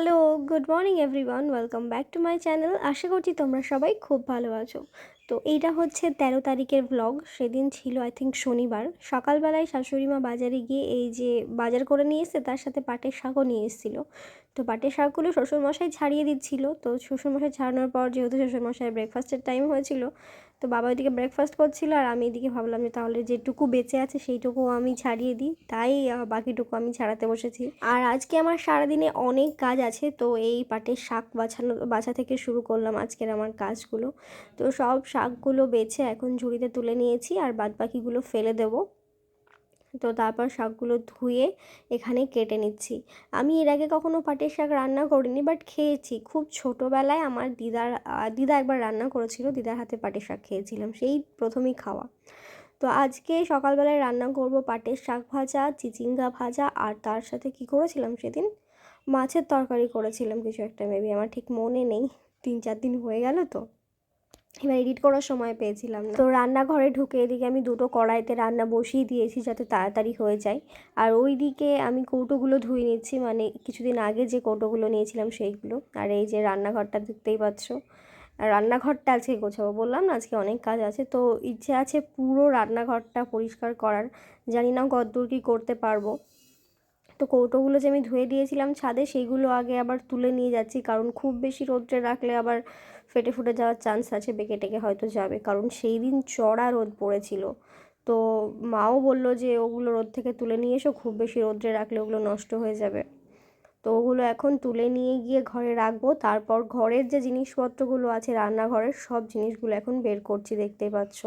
Hello, good morning everyone, welcome back to my channel. আশা করছি তোমরা সবাই খুব ভালো আছো। তো এইটা হচ্ছে তেরো তারিখের ব্লগ সেদিন ছিল আই থিঙ্ক শনিবার। সকালবেলায় শাশুড়ি মা বাজারে গিয়ে এই যে বাজার করে নিয়ে এসছে তার সাথে পাটের শাকও নিয়ে এসেছিল। তো পাটের শাকগুলো শ্বশুরমশাই ছাড়িয়ে দিচ্ছিল। তো শ্বশুরমশাই ছাড়ানোর পর, যেহেতু শ্বশুরমশাই ব্রেকফাস্টের টাইম হয়েছিল তো বাবা ওইদিকে ব্রেকফাস্ট করছিল আর আমি এদিকে ভাবলাম যে তাহলে যেটুকু বেঁচে আছে সেইটুকু আমি ছাড়িয়ে দিই। তাই বাকিটুকু আমি ছাড়াতে বসেছি। আর আজকে আমার সারাদিনে অনেক কাজ আছে, তো এই পাটের শাক বাছানো, বাছা থেকে শুরু করলাম আজকের আমার কাজগুলো। তো সব শাকগুলো বেছে এখন ঝুড়িতে তুলে নিয়েছি আর বাদ বাকিগুলো ফেলে দেবো। তো তারপর শাকগুলো ধুয়ে এখানে কেটে নিচ্ছি। আমি এর আগে কখনো পাটের শাক রান্না করিনি বাট খেয়েছি। খুব ছোটোবেলায় আমার দিদার দিদা একবার রান্না করেছিল, দিদার হাতে পাটের শাক খেয়েছিলাম, সেই প্রথমেই খাওয়া। তো আজকে সকালবেলায় রান্না করব পাটের শাক ভাজা, চিচিঙ্গা ভাজা, আর তার সাথে কি করেছিলাম সেদিন? মাছের তরকারি করেছিলাম কিছু একটা মেবি আমার ঠিক মনে নেই, তিন চার দিন হয়ে গেল তো। এবার এডিট করার সময় পেয়েছিলাম তো রান্নাঘরে ঢুকে এদিকে আমি দুটো কড়াইতে রান্না বসিয়ে দিয়েছি যাতে তাড়াতাড়ি হয়ে যায়। আর ওইদিকে আমি কৌটোগুলো ধুয়ে নিচ্ছি মানে কিছুদিন আগে যে কৌটোগুলো নিয়েছিলাম সেইগুলো। আর এই যে রান্নাঘরটা দেখতেই পাচ্ছ। রান্নাঘরটা আজকে গোছাবো, বললাম না আজকে অনেক কাজ আছে। তো ইচ্ছে আছে পুরো রান্নাঘরটা পরিষ্কার করার। জানি না কতদূর কী করতে পারব। তো কৌটোগুলো যে আমি ধুয়ে দিয়েছিলাম ছাদে, সেইগুলো আগে আবার তুলে নিয়ে যাচ্ছি। কারণ খুব বেশি রোদ্রে রাখলে আবার ফেটে ফুটে যাওয়ার চান্স আছে, বেঁকে টেকে হয়তো যাবে। কারণ সেই দিন চড়া রোদ পড়েছিল। তো মাও বলল যে, ওগুলো রোদ থেকে তুলে নিয়ে এসো, খুব বেশি রোদ্রে রাখলে ওগুলো নষ্ট হয়ে যাবে। তো ওগুলো এখন তুলে নিয়ে গিয়ে ঘরে রাখব। তারপর ঘরের যে জিনিসপত্রগুলো আছে, রান্নাঘরের সব জিনিসগুলো এখন বের করছি, দেখতেই পাচ্ছ।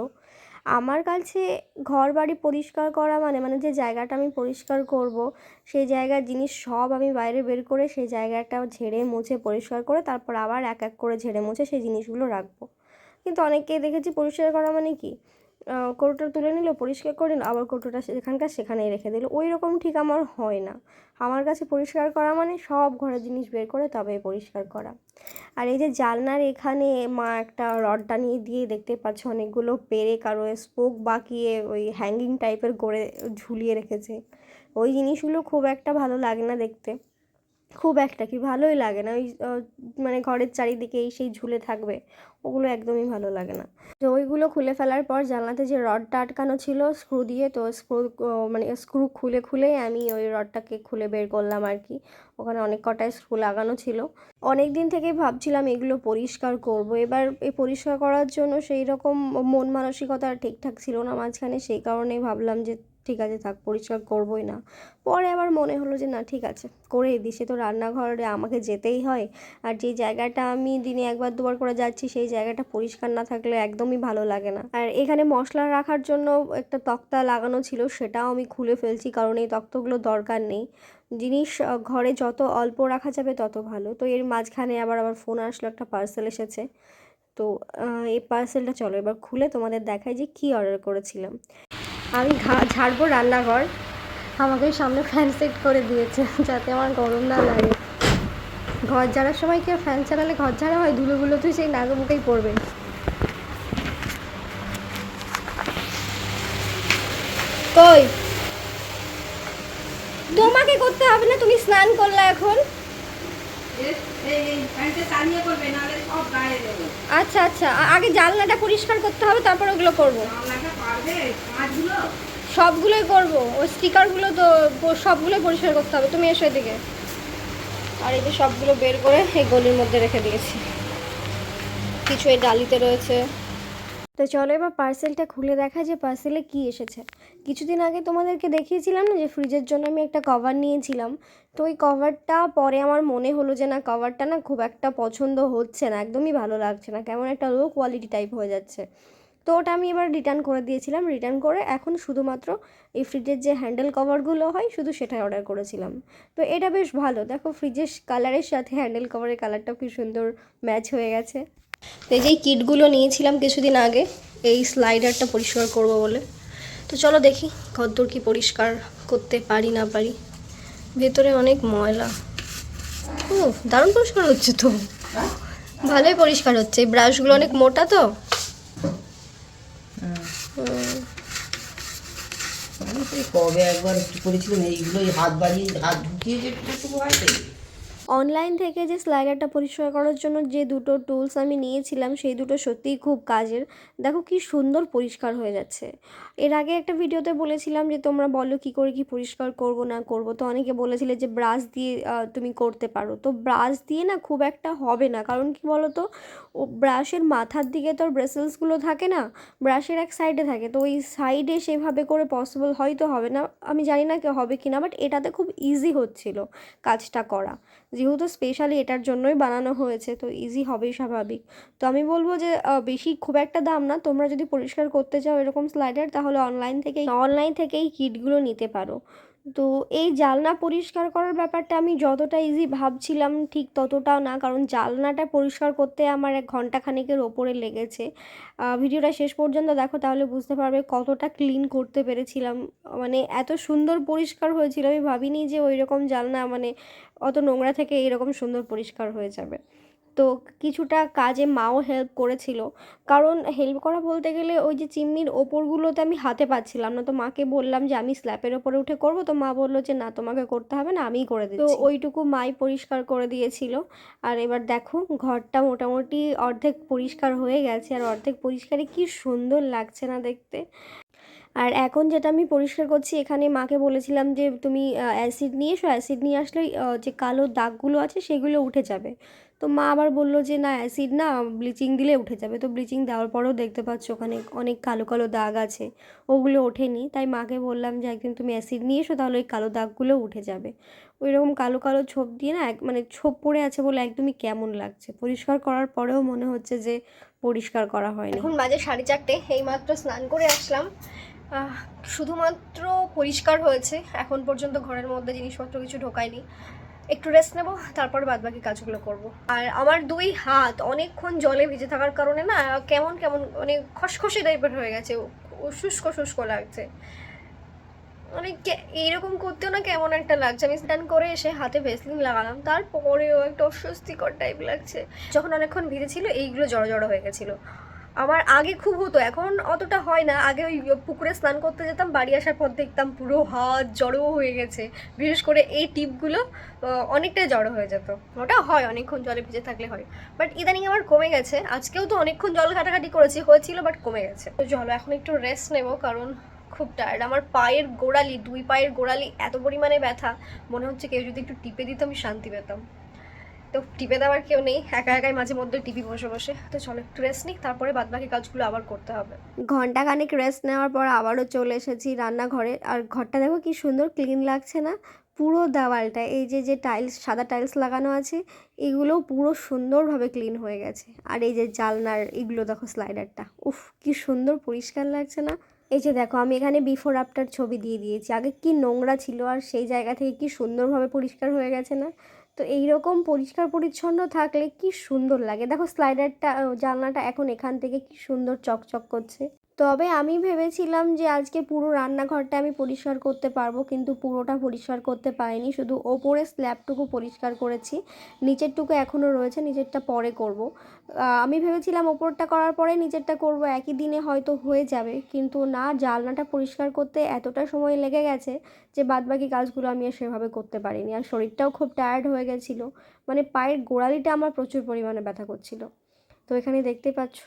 আমার কাছে ঘর বাড়ি পরিষ্কার করা মানে মানে যে জায়গাটা আমি পরিষ্কার করব, সেই জায়গার জিনিস সব আমি বাইরে বের করে সেই জায়গাটা ঝেড়ে মুছে পরিষ্কার করে তারপর আবার এক এক করে ঝেড়ে মুছে সেই জিনিসগুলো রাখব। কিন্তু অনেককে দেখেছি পরিষ্কার করা মানে কি? কৌটোটা তুলে নিল, পরিষ্কার করে আবার কৌটোটা সেখানকার সেখানেই রেখে দিল। ওই রকম ঠিক আমার হয় না। আমার কাছে পরিষ্কার করা মানে সব ঘরের জিনিস বের করে তবে পরিষ্কার করা। আর এই যে জালনার এখানে মা একটা রড টানিয়ে দিয়ে দেখতে পাচ্ছ, অনেকগুলো পেরেক কারও স্পোক বাঁকিয়ে ওই হ্যাঙ্গিং টাইপের করে ঝুলিয়ে রেখেছে। ওই জিনিসগুলো খুব একটা ভালো লাগে না দেখতে। খুব একটা কি ভালোই লাগে না। ওই মানে ঘরের চারিদিকে এই সেই ঝুলে থাকবে, ওগুলো একদমই ভালো লাগে না। তো ওইগুলো খুলে ফেলার পর জানলাতে যে রডটা আটকানো ছিল, স্ক্রু দিয়ে, তো স্ক্রু মানে স্ক্রু খুলে খুলেই আমি ওই রডটাকে খুলে বের করলাম আর কি। ওখানে অনেক কটায় স্ক্রু লাগানো ছিল। অনেক দিন থেকেই ভাবছিলাম এগুলো পরিষ্কার করব। এবার এই পরিষ্কার করার জন্য সেই রকম মন মানসিকতা ঠিকঠাক ছিল না মাঝখানে, সেই কারণেই ভাবলাম যে ঠিক আছে, থাক, পরিষ্কার করবোই না। পরে আবার মনে হলো যে, না, ঠিক আছে, করেই দিই। সে তো রান্নাঘরে আমাকে যেতেই হয়। আর যে জায়গাটা আমি দিনে একবার, দুবার করে যাচ্ছি, সেই জায়গাটা পরিষ্কার না থাকলে একদমই ভালো লাগে না। আর এখানে মশলা রাখার জন্য একটা তক্তা লাগানো ছিল, সেটাও আমি খুলে ফেলছি, কারণ এই তক্তগুলো দরকার নেই। জিনিস ঘরে যত অল্প রাখা যাবে, তত ভালো। তো এর মাঝখানে আবার আবার ফোন আসলো, একটা পার্সেল এসেছে। তো এই পার্সেলটা চলো, এবার খুলে তোমাদের দেখাই যে কী অর্ডার করেছিলাম। আমি ঝাড়বো রান্নাঘর। আমাকে সামনে ফ্যান সেট করে দিয়েছে, যাতে আমার গরম না লাগে। ঘর ঝাড়ার সময় কেউ ফ্যান চালালে ঘর ঝাড়া হয়? ধুলোগুলো তুই সেই নাকে মুখেই পড়বে। কই? তোমাকে করতে হবে না, তুমি স্নান করলা এখন। আচ্ছা আচ্ছা আগে জানলাটা পরিষ্কার করতে হবে তারপর ওগুলো করব। সবগুলোই করব ওই স্টিকারগুলো তো সবগুলোই পরিষ্কার করতে হবে তুমি এসো এদিকে। আর এই যে সবগুলো বের করে এই গলির মধ্যে রেখে দিয়েছি। কিছু এই ডালিতে রয়েছে। তো চলো এবার পার্সেলটা খুলে দেখা যে পার্সেলে কি এসেছে। কিছুদিন আগে তোমাদেরকে দেখিয়েছিলাম না যে ফ্রিজের জন্য আমি একটা কভার নিয়েছিলাম। তো ওই কভারটা পরে আমার মনে হলো যে না কভারটা না খুব একটা পছন্দ হচ্ছে না, একদমই ভালো লাগছে না, কেমন একটা লো কোয়ালিটি টাইপ হয়ে যাচ্ছে। তো ওটা আমি এবার রিটার্ন করে দিয়েছিলাম রিটার্ন করে এখন শুধুমাত্র এই ফ্রিজের যে হ্যান্ডেল কভারগুলো হয়, শুধু সেটাই অর্ডার করেছিলাম। তো এটা বেশ ভালো, দেখো ফ্রিজের কালারের সাথে হ্যান্ডেল কভারের কালারটাও কি সুন্দর ম্যাচ হয়ে গেছে। তো এই যে কিটগুলো নিয়েছিলাম কিছুদিন আগে, এই স্লাইডারটা পরিষ্কার করব বলে। তো চলো দেখি কতদূর কি পরিষ্কার করতে পারি না পারি। ভেতরে অনেক ময়লা। ও দারুণ পরিষ্কার হচ্ছে তো। ভালোই পরিষ্কার হচ্ছে। এই ব্রাশগুলো অনেক মোটা তো। কবে একবার করেছিলাম এইগুলো হাত বাড়িয়ে, হাত ঢুকিয়ে যে হয়। অনলাইন থেকে যে স্লাইডারটা পরিষ্কার করার জন্য যে দুটো টুলস আমি নিয়েছিলাম, সেই দুটো সত্যিই খুব কাজের। দেখো কি সুন্দর পরিষ্কার হয়ে যাচ্ছে। এর আগে একটা ভিডিওতে বলেছিলাম যে, তোমরা বলো কি করে কি পরিষ্কার করব, না করব? তো অনেকে বলেছিলে যে ব্রাশ দিয়ে তুমি করতে পারো। তো ব্রাশ দিয়ে না খুব একটা হবে না। কারণ কি বলো তো ও ব্রাশের মাথার দিকে তো ব্রেসেলসগুলো থাকে না ব্রাশের এক সাইডে থাকে। তো ওই সাইডে সেভাবে করে পসিবল হয়তো হবে না। আমি জানি না কি হবে কি না বাট এটাতে খুব ইজি হচ্ছিল কাজটা করা। যেহেতু স্পেশালি এটার জন্যই বানানো হয়েছে, তো ইজি হবেই স্বাভাবিক। তো আমি বলব যে বেশি খুব একটা দাম না, তোমরা যদি পরিষ্কার করতে চাও এরকম স্লাইডার তাহলে অনলাইন থেকে অনলাইন থেকেই কিটগুলো নিতে পারো। তো এই জালনা পরিষ্কার করার ব্যাপারটা আমি যতটা ইজি ভাবছিলাম ঠিক ততটাও না। কারণ জালনাটা পরিষ্কার করতে আমার এক ঘণ্টা খানেকের ওপরে লেগেছে। ভিডিওটা শেষ পর্যন্ত দেখো, তাহলে বুঝতে পারবে কতটা ক্লিন করতে পেরেছিলাম। মানে এত সুন্দর পরিষ্কার হয়েছিল, আমি ভাবিনি যে ওই রকম জালনা মানে অত নোংরা থেকে এরকম সুন্দর পরিষ্কার হয়ে যাবে। তো কিছুটা কাজে মাও হেল্প করেছিল। কারণ হেল্প করা বলতে গেলে ওই যে চিমনির ওপরগুলোতে আমি হাতে পাচ্ছিলাম না। তো মাকে বললাম যে, আমি স্ল্যাপের ওপরে উঠে করব? তো মা বলল যে, না, তোমাকে করতে হবে না, আমিই করে দিচ্ছি। তো ওইটুকু মাই পরিষ্কার করে দিয়েছিল। আর এবার দেখো, ঘরটা মোটামুটি অর্ধেক পরিষ্কার হয়ে গেছে। আর অর্ধেক পরিষ্কারে কি সুন্দর লাগছে না দেখতে। আর এখন যেটা আমি পরিষ্কার করছি, এখানে মাকে বলেছিলাম যে, তুমি অ্যাসিড নিয়ে এসো অ্যাসিড নিয়ে আসলে যে কালো দাগগুলো আছে, সেগুলো উঠে যাবে। তো মা আবার বলল যে, না অ্যাসিড না ব্লিচিং দিলে উঠে যাবে। তো ব্লিচিং দেওয়ার পরেও দেখতে পাচ্ছ ওখানে অনেক কালো কালো দাগ আছে, ওগুলো ওঠেনি। তাই মাকে বললাম যে, একদিন তুমি অ্যাসিড নিয়ে এসো, তাহলে ওই কালো দাগগুলো উঠে যাবে। ওই রকম কালো কালো ছোপ দিয়ে না, এক মানে ছোপ পড়ে আছে বলে একদমই কেমন লাগছে। পরিষ্কার করার পরেও মনে হচ্ছে যে, পরিষ্কার করা হয়নি। এখন বাজে সাড়ে চারটে, এইমাত্র স্নান করে আসলাম। শুধুমাত্র পরিষ্কার হয়েছে। এখন পর্যন্ত ঘরের মধ্যে জিনিসপত্র কিছু ঢোকায়নি। একটু রেস্ট নেব, তারপরে বাদবাকি কাজগুলো করব। আর আমার দুই হাত অনেকক্ষণ জলে ভিজে থাকার কারণে না, কেমন কেমন মানে খসখসে টাইপের হয়ে গেছে। শুষ্ক শুষ্ক লাগছে। মানে এইরকম করতেও না কেমন একটা লাগছে। আমি স্নান করে এসে হাতে ভেসলিন লাগালাম, তারপরেও একটা অস্বস্তিকর টাইপ লাগছে। যখন অনেকক্ষণ ভিজে ছিল এইগুলো জড়ো জড়ো হয়ে গেছিল। আমার আগে খুব হতো, এখন অতটা হয় না। আগে ওই পুকুরে স্নান করতে যেতাম, বাড়ি আসার পর দেখতাম পুরো হাত জড়ো হয়ে গেছে। বিশেষ করে এই টিপগুলো অনেকটাই জড়ো হয়ে যেত। ওটা হয়, অনেকক্ষণ জলে ভিজে থাকলে হয়। বাট ইদানিং আমার কমে গেছে। আজকেও তো অনেকক্ষণ জল ঘাটাঘাটি করেছি, হয়েছিল, বাট কমে গেছে। তো চলো, এখন একটু রেস্ট নেব, কারণ খুব টায়ার্ড আমার পায়ের গোড়ালি, দুই পায়ের গোড়ালি এত পরিমাণে ব্যথা, মনে হচ্ছে কেউ যদি একটু টিপে দিত, আমি শান্তি পেতাম। তো টিপে দেওয়ার কেউ নেই, একা একাই মাঝে মধ্যে টিপি বসে বসে। তো চলো একটু রেস্ট নিই তারপরে বাদবাকি কাজগুলো আবার করতে হবে। ঘণ্টা খানেক রেস্ট নেওয়ার পর আবারও চলে এসেছি রান্নাঘরে। আর ঘরটা দেখো কি সুন্দর ক্লিন লাগছে না? পুরো দেওয়ালটা, এই যে যে টাইলস সাদা টাইলস লাগানো আছে এগুলো পুরো সুন্দরভাবে ক্লিন হয়ে গেছে। আর এই যে জালনার, এগুলো দেখো স্লাইডারটা উফ, কি সুন্দর পরিষ্কার লাগছে না? এই যে দেখো, আমি এখানে বিফোর আফটার ছবি দিয়ে দিয়েছি। আগে কি নোংরা ছিল আর সেই জায়গা থেকে কি সুন্দরভাবে পরিষ্কার হয়ে গেছে না? তো এই রকম পরিষ্কার পরিচ্ছন্ন থাকলে কি সুন্দর লাগে? দেখো স্লাইডারটা জানলাটা এখন এখান থেকে কি সুন্দর চকচক করছে। তবে আমি ভেবেছিলাম যে আজকে পুরো রান্নাঘরটা আমি পরিষ্কার করতে পারব, কিন্তু পুরোটা পরিষ্কার করতে পারিনি। শুধু ওপরে স্ল্যাবটুকু পরিষ্কার করেছি, নিচেরটুকু এখনও রয়েছে, নিচেরটা পরে করব। আমি ভেবেছিলাম ওপরটা করার পরে নিচেরটা করব, একই দিনে হয়তো হয়ে যাবে। কিন্তু না জানলাটা পরিষ্কার করতে এতটা সময় লেগে গেছে যে বাদবাকি কাজগুলো আমি আর সেভাবে করতে পারিনি। আর শরীরটাও খুব টায়ার্ড হয়ে গেছিল। মানে পায়ের গোড়ালিটা আমার প্রচুর পরিমাণে ব্যথা করছিল। তো এখানে দেখতে পাচ্ছ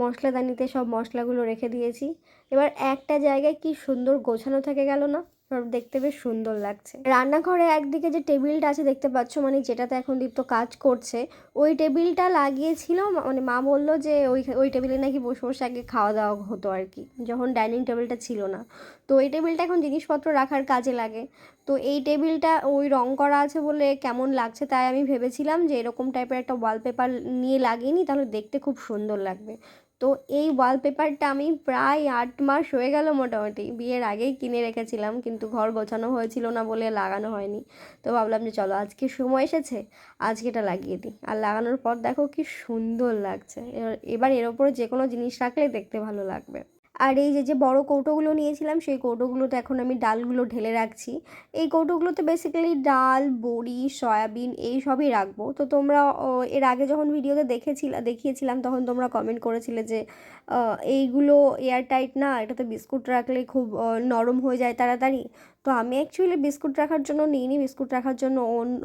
মশলাদানিতে সব মশলাগুলো রেখে দিয়েছি। এবার একটা জায়গায় কি সুন্দর গোছানো থেকে গেল না? সব দেখতে বেশ সুন্দর লাগছে। রান্নাঘরে একদিকে যে টেবিলটা আছে দেখতে পাচ্ছ মানে যেটাতে এখন দীপ্ত কাজ করছে, ওই টেবিলটা লাগিয়েছিল মানে মা বলল যে ওই ওই টেবিলে নাকি বসে বসে আগে খাওয়া দাওয়া হতো আর কি, যখন ডাইনিং টেবিলটা ছিল না। তো ওই টেবিলটা এখন জিনিসপত্র রাখার কাজে লাগে। তো এই টেবিলটা ওই রং করা আছে বলে কেমন লাগছে তাই আমি ভেবেছিলাম যে এরকম টাইপের একটা ওয়ালপেপার নিয়ে লাগিয়ে নিই তাহলে দেখতে খুব সুন্দর লাগবে। তো এই ওয়ালপেপারটা আমি প্রায় আট মাস হয়ে গেল মোটামুটি। বিয়ের আগেই কিনে রেখেছিলাম, কিন্তু ঘর গোছানো হয়েছিল না বলে লাগানো হয়নি। তো ভাবলাম যে চলো, আজকে সময় এসেছে, আজকে এটা লাগিয়ে দিই। আর লাগানোর পর দেখো কি সুন্দর লাগছে। এবার- এর ওপরে যে কোনো জিনিস রাখলে দেখতে ভালো লাগবে। আর এই যে যে বড় কৌটোগুলো নিয়েছিলাম, সেই কৌটোগুলোতে এখন আমি ডালগুলো ঢেলে রাখছি। এই কৌটোগুলোতে বেসিক্যালি ডাল, বড়ি, সয়াবিন এই সবই রাখব। তো তোমরা এর আগে যখন ভিডিওতে দেখেছিল, দেখিয়েছিলাম, তখন তোমরা কমেন্ট করেছিলে যে এইগুলো এয়ার টাইট না, এটাতে বিস্কুট রাখলে খুব নরম হয়ে যায় তাড়াতাড়ি। তো আমি অ্যাকচুয়ালি বিস্কুট রাখার জন্য নিইনি, বিস্কুট রাখার জন্য অন্য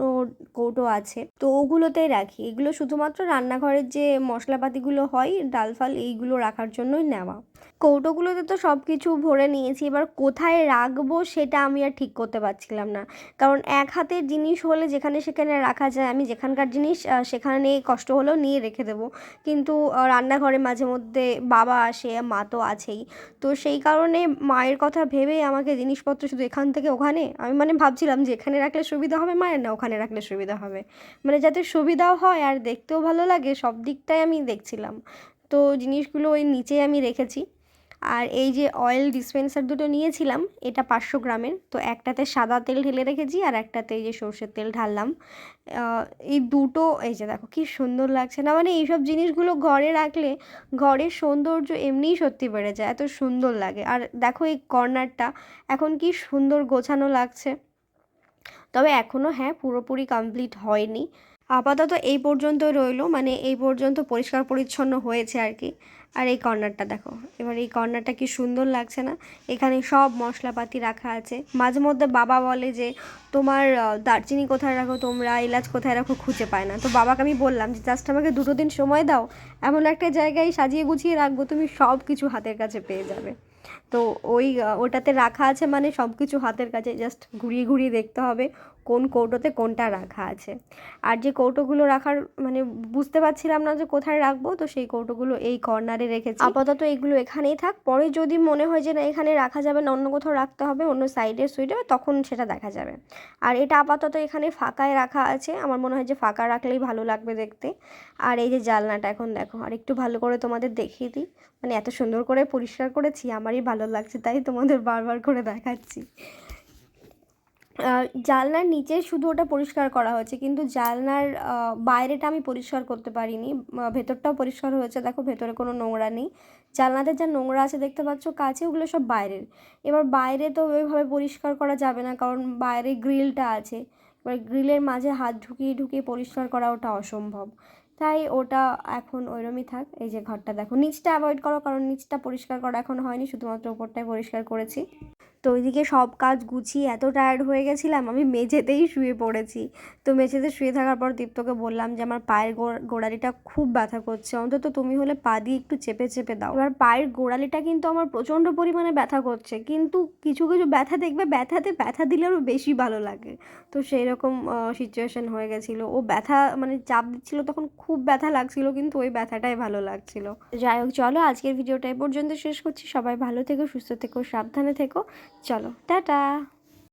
কৌটো আছে। তো ওগুলোতেই রাখি। এগুলো শুধুমাত্র রান্নাঘরের যে মশলাপাতিগুলো হয়, ডাল, ফাল, এইগুলো রাখার জন্যই নেওয়া। কৌটোগুলোতে তো সব কিছু ভরে নিয়েছি। এবার কোথায় রাখব সেটা আমি আর ঠিক করতে পারছিলাম না। কারণ এক হাতের জিনিস হলে যেখানে সেখানে রাখা যায়, আমি যেখানকার জিনিস সেখানে কষ্ট হলেও নিয়ে রেখে দেবো। কিন্তু রান্নাঘরে মাঝে মধ্যে বাবা আসে, মা তো আছেই। তো সেই কারণে মায়ের কথা ভেবেই আমাকে জিনিসপত্র শুধু এখান থেকে ওখানে, আমি মানে ভাবছিলাম যে এখানে রাখলে সুবিধা হবে, মায়ের না ওখানে রাখলে সুবিধা হবে। মানে যাতে সুবিধাও হয় আর দেখতেও ভালো লাগে, সব দিকটাই আমি দেখছিলাম। তো জিনিসগুলো ওই নিচে আমি রেখেছি। আর এই যে অয়েল ডিসপেন্সার দুটো নিয়েছিলাম, এটা পাঁচশো গ্রামের। তো একটাতে সাদা তেল ঢেলে রেখেছি আর একটাতে এই যে সর্ষের তেল ঢাললাম। এই দুটো, এই যে দেখো কি সুন্দর লাগছে না? মানে এইসব জিনিসগুলো ঘরে রাখলে ঘরের সৌন্দর্য এমনিই সত্যি বেড়ে যায়, এত সুন্দর লাগে। আর দেখো এই কর্নারটা, এখন কি সুন্দর গোছানো লাগছে। তবে এখনও হ্যাঁ পুরোপুরি কমপ্লিট হয়নি। আপাতত এই পর্যন্ত রইল মানে এই পর্যন্ত পরিষ্কার পরিচ্ছন্ন হয়েছে আর কি। আর এই কর্নারটা দেখো, এবার এই কর্নারটা কি সুন্দর লাগছে না? এখানে সব মশলাপাতি রাখা আছে। মাঝে মধ্যে বাবা বলে যে, তোমার দারচিনি কোথায় রাখো? তোমরা এলাচ কোথায় রাখো খুঁজে পায় না। তো বাবাকে আমি বললাম যে, জাস্ট আমাকে দুটো দিন সময় দাও, এমন একটা জায়গায় সাজিয়ে গুছিয়ে রাখব, তুমি সব কিছু হাতের কাছে পেয়ে যাবে। তো ওই ওটাতে রাখা আছে মানে সব কিছু হাতের কাছে, জাস্ট ঘুরিয়ে ঘুরিয়ে দেখতে হবে। কোন কৌটোতে কোনটা রাখা আছে। আর যে কৌটোগুলো রাখার মানে বুঝতে পারছিলাম না যে কোথায় রাখব, তো সেই কৌটোগুলো এই কর্নারে রেখেছি। আপাতত এগুলো এখানেই থাক। পরে যদি মনে হয় যে না, এখানে রাখা যাবে না, অন্য কোথাও রাখতে হবে, অন্য সাইডে সুইডে তখন সেটা দেখা যাবে। আর এটা আপাতত এখানে ফাঁকায় রাখা আছে। আমার মনে হয় যে ফাঁকা রাখলেই ভালো লাগবে দেখতে। আর এই যে জানলাটা এখন দেখো, আর একটু ভালো করে তোমাদের দেখিয়ে দিই। মানে এত সুন্দর করে পরিষ্কার করেছি, আমারই ভালো লাগছে, তাই তোমাদের বারবার করে দেখাচ্ছি। জানলার নিচে শুধু ওটা পরিষ্কার করা হয়েছে, কিন্তু জানলার বাইরেটা আমি পরিষ্কার করতে পারিনি। ভেতরটাও পরিষ্কার হয়েছে, দেখো ভেতরে কোনো নোংরা নেই। জানলাতে যা নোংরা আছে দেখতে পাচ্ছ, কাছে ওগুলো সব বাইরের। এবার বাইরে তো ওইভাবে পরিষ্কার করা যাবে না, কারণ বাইরে গ্রিলটা আছে। এবার গ্রিলের মাঝে হাত ঢুকিয়ে ঢুকিয়ে পরিষ্কার করা ওটা অসম্ভব। তাই ওটা এখন ওইরমই থাক। এই যে ঘরটা দেখো, নিচটা অ্যাভয়েড করো, কারণ নিচটা পরিষ্কার করা এখন হয়নি, শুধুমাত্র ওপরটাই পরিষ্কার করেছি। তো ওইদিকে সব কাজ গুছিয়ে এত টায়ার্ড হয়ে গেছিলাম, আমি মেঝেতেই শুয়ে পড়েছি। তো মেঝেতে শুয়ে থাকার পর দীপ্তকে বললাম যে, আমার পায়ের গোড়ালিটা খুব ব্যথা করছে। অন্তত তুমি হলে পা দিয়ে একটু চেপে চেপে দাও। এবার পায়ের গোড়ালিটা কিন্তু আমার প্রচণ্ড পরিমাণে ব্যথা করছে। কিন্তু কিছু কিছু ব্যথা দেখবে, ব্যথাতে ব্যথা দিলে আরও বেশি ভালো লাগে। তো সেই রকম সিচুয়েশন হয়ে গেছিল। ও ব্যথা মানে চাপ দিচ্ছিল তখন খুব ব্যথা লাগছিল, কিন্তু ওই ব্যথাটাই ভালো লাগছিল। যাই হোক, চলো আজকের ভিডিওটা পর্যন্ত শেষ করছি। সবাই ভালো থেকো, সুস্থ থেকো, সাবধানে থেকো। চলো টাটা।